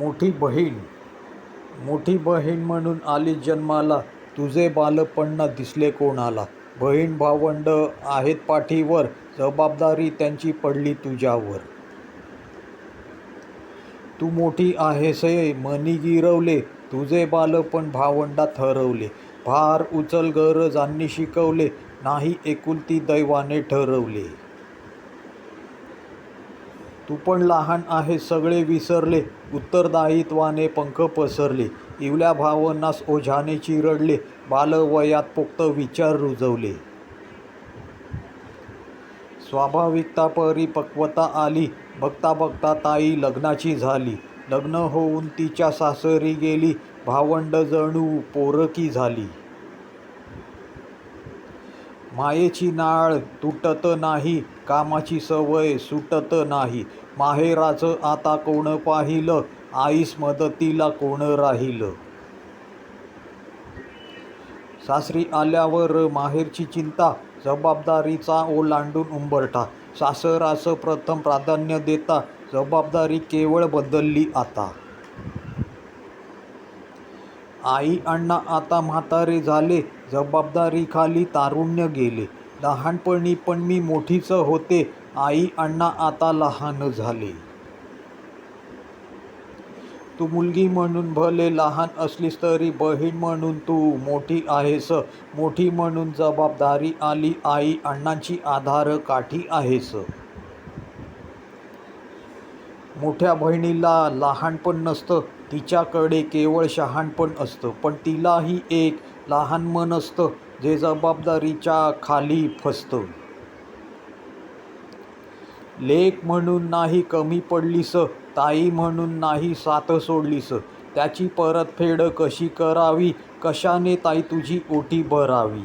मोठी बहीण. मोठी बहीण म्हणून आली जन्माला. तुझे बालपण न दिसले कोणाला? बहीण भावंड आहेत पाठीवर. जबाबदारी त्यांची पडली तुझ्यावर. तू मोठी आहेस मनी गिरवले. तुझे बालपण भावंडात हरवले भार उचल गरजांनी शिकवले. नाही एकुलती दैवाने ठरवले. तू पण लहान आहे सगळे विसरले. उत्तरदायित्वाने पंख पसरले. इवल्या भावनास ओझाने चिरडले. बालवयात पोक्त विचार रुजवले. स्वाभाविकता परिपक्वता आली. बघता बघता ताई लग्नाची झाली. लग्न होऊन तिच्या सासरी गेली. भावंड जणू पोरकी झाली. मायेची नाळ तुटत नाही कामाची सवय सुटत नाही. माहेराचं आता कोण पाहिलं? आईस मदतीला कोण राहिलं? सासरी आल्यावर माहेरची चिंता जबाबदारीचा ओलांडून उंबरठा. सासराचं प्रथम प्राधान्य देता जबाबदारी केवळ बदलली आता. आई अण्णा आता म्हातारे झाले जबाबदारीखाली तारुण्य गेले. लहानपणी पण मी मोठीच होते आई अण्णा आता लहान झाले. तू मुलगी म्हणून भले लहान असलीस तरी बहीण म्हणून तू मोठी आहेस. मोठी म्हणून जबाबदारी आली आई अण्णांची आधार काठी आहेस. मोठ्या बहिणीला लहानपण नसतं तिच्याकडे केवळ शहाणपण असतं पण तिलाही एक लहान मन असतं जे जबाबदारीच्या खाली फसतं. लेख म्हणून नाही कमी पडलीस ताई म्हणून नाही साथ सोडलीस त्याची परतफेड कशी करावी कशाने ताई तुझी ओटी भरावी?